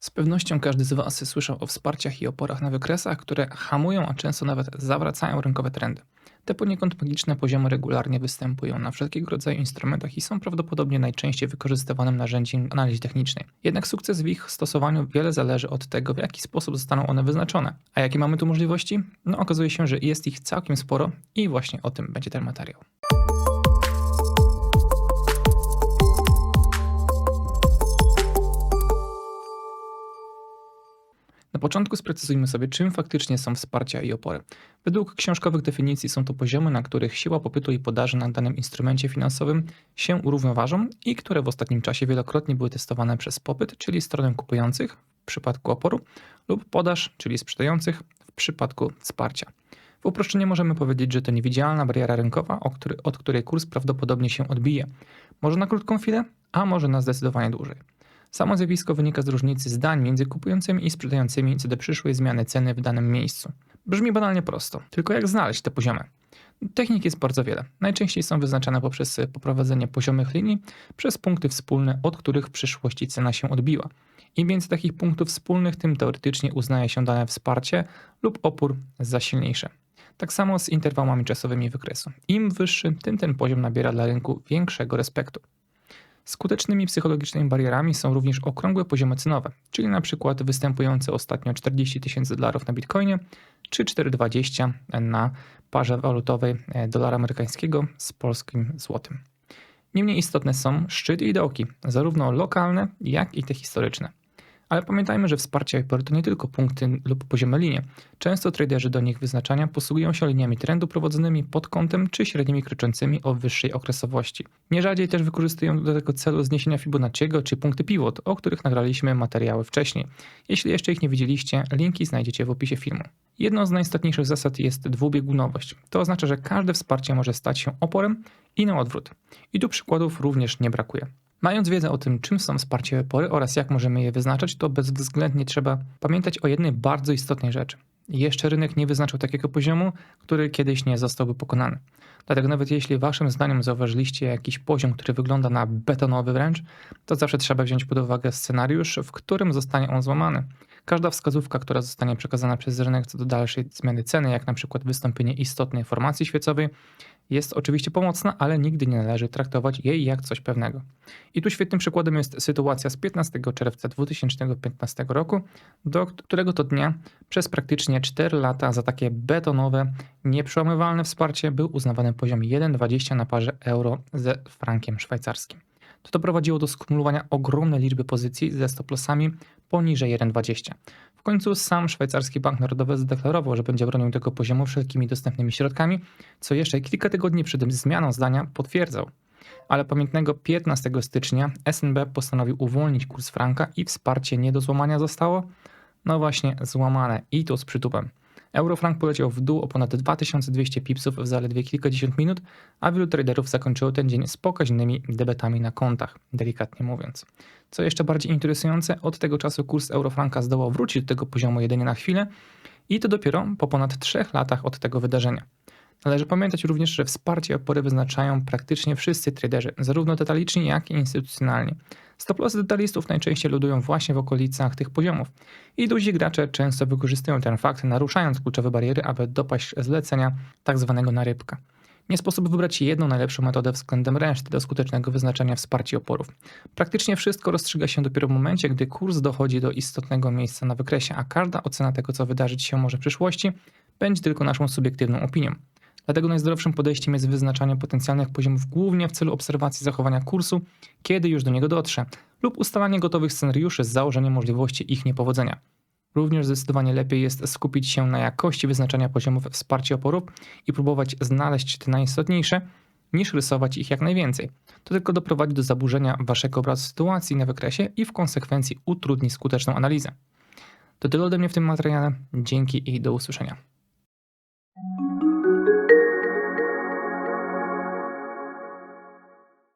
Z pewnością każdy z Was słyszał o wsparciach i oporach na wykresach, które hamują, a często nawet zawracają rynkowe trendy. Te poniekąd magiczne poziomy regularnie występują na wszelkiego rodzaju instrumentach i są prawdopodobnie najczęściej wykorzystywanym narzędziem analizy technicznej. Jednak sukces w ich stosowaniu wiele zależy od tego, w jaki sposób zostaną one wyznaczone. A jakie mamy tu możliwości? No okazuje się, że jest ich całkiem sporo i właśnie o tym będzie ten materiał. Na początku sprecyzujmy sobie, czym faktycznie są wsparcia i opory. Według książkowych definicji są to poziomy, na których siła popytu i podaży na danym instrumencie finansowym się równoważą i które w ostatnim czasie wielokrotnie były testowane przez popyt, czyli stronę kupujących w przypadku oporu, lub podaż, czyli sprzedających w przypadku wsparcia. W uproszczeniu możemy powiedzieć, że to niewidzialna bariera rynkowa, od której kurs prawdopodobnie się odbije. Może na krótką chwilę, a może na zdecydowanie dłużej. Samo zjawisko wynika z różnicy zdań między kupującymi i sprzedającymi co do przyszłej zmiany ceny w danym miejscu. Brzmi banalnie prosto, tylko jak znaleźć te poziomy? Technik jest bardzo wiele. Najczęściej są wyznaczane poprzez poprowadzenie poziomych linii przez punkty wspólne, od których w przyszłości cena się odbiła. Im więcej takich punktów wspólnych, tym teoretycznie uznaje się dane wsparcie lub opór za silniejsze. Tak samo z interwałami czasowymi wykresu. Im wyższy, tym ten poziom nabiera dla rynku większego respektu. Skutecznymi psychologicznymi barierami są również okrągłe poziomy cenowe, czyli przykład występujące ostatnio 40 tysięcy dolarów na bitcoinie czy 4,20 na parze walutowej e, dolara amerykańskiego z polskim złotym. Niemniej istotne są szczyty i dołki, zarówno lokalne, jak i te historyczne. Ale pamiętajmy, że wsparcie IPR to nie tylko punkty lub poziome linie. Często traderzy do nich wyznaczania posługują się liniami trendu prowadzonymi pod kątem czy średnimi kroczącymi o wyższej okresowości. Nie rzadziej też wykorzystują do tego celu zniesienia Fibonacciego czy punkty pivot, o których nagraliśmy materiały wcześniej. Jeśli jeszcze ich nie widzieliście, linki znajdziecie w opisie filmu. Jedną z najistotniejszych zasad jest dwubiegunowość. To oznacza, że każde wsparcie może stać się oporem i na odwrót. I tu przykładów również nie brakuje. Mając wiedzę o tym, czym są wsparcie opory oraz jak możemy je wyznaczać, to bezwzględnie trzeba pamiętać o jednej bardzo istotnej rzeczy. Jeszcze rynek nie wyznaczył takiego poziomu, który kiedyś nie zostałby pokonany. Dlatego nawet jeśli waszym zdaniem zauważyliście jakiś poziom, który wygląda na betonowy wręcz, to zawsze trzeba wziąć pod uwagę scenariusz, w którym zostanie on złamany. Każda wskazówka, która zostanie przekazana przez rynek co do dalszej zmiany ceny, jak na przykład wystąpienie istotnej formacji świecowej, jest oczywiście pomocna, ale nigdy nie należy traktować jej jak coś pewnego. I tu świetnym przykładem jest sytuacja z 15 czerwca 2015 roku, do którego to dnia przez praktycznie 4 lata za takie betonowe, nieprzełamywalne wsparcie był uznawany poziom 1,20 na parze euro ze frankiem szwajcarskim. To doprowadziło do skumulowania ogromnej liczby pozycji ze stop-lossami poniżej 1,20. W końcu sam szwajcarski bank narodowy zadeklarował, że będzie bronił tego poziomu wszelkimi dostępnymi środkami, co jeszcze kilka tygodni przed zmianą zdania potwierdzał. Ale pamiętnego 15 stycznia SNB postanowił uwolnić kurs franka i wsparcie nie do złamania zostało, no właśnie, złamane i to z przytupem. Eurofrank poleciał w dół o ponad 2200 pipsów w zaledwie kilkadziesiąt minut, a wielu traderów zakończyło ten dzień z pokaźnymi debetami na kontach, delikatnie mówiąc. Co jeszcze bardziej interesujące, od tego czasu kurs Eurofranka zdołał wrócić do tego poziomu jedynie na chwilę i to dopiero po ponad 3 latach od tego wydarzenia. Należy pamiętać również, że wsparcie opory wyznaczają praktycznie wszyscy traderzy, zarówno detaliczni, jak i instytucjonalni. Stop-lossy detalistów najczęściej lodują właśnie w okolicach tych poziomów i duzi gracze często wykorzystują ten fakt, naruszając kluczowe bariery, aby dopaść zlecenia tzw. Tak na rybka. Nie sposób wybrać jedną najlepszą metodę względem reszty do skutecznego wyznaczania wsparcia oporów. Praktycznie wszystko rozstrzyga się dopiero w momencie, gdy kurs dochodzi do istotnego miejsca na wykresie, a każda ocena tego, co wydarzyć się może w przyszłości, będzie tylko naszą subiektywną opinią. Dlatego najzdrowszym podejściem jest wyznaczanie potencjalnych poziomów głównie w celu obserwacji zachowania kursu, kiedy już do niego dotrze, lub ustalanie gotowych scenariuszy z założeniem możliwości ich niepowodzenia. Również zdecydowanie lepiej jest skupić się na jakości wyznaczania poziomów wsparcia oporów i próbować znaleźć te najistotniejsze, niż rysować ich jak najwięcej. To tylko doprowadzi do zaburzenia waszego obrazu sytuacji na wykresie i w konsekwencji utrudni skuteczną analizę. To tyle ode mnie w tym materiale. Dzięki i do usłyszenia.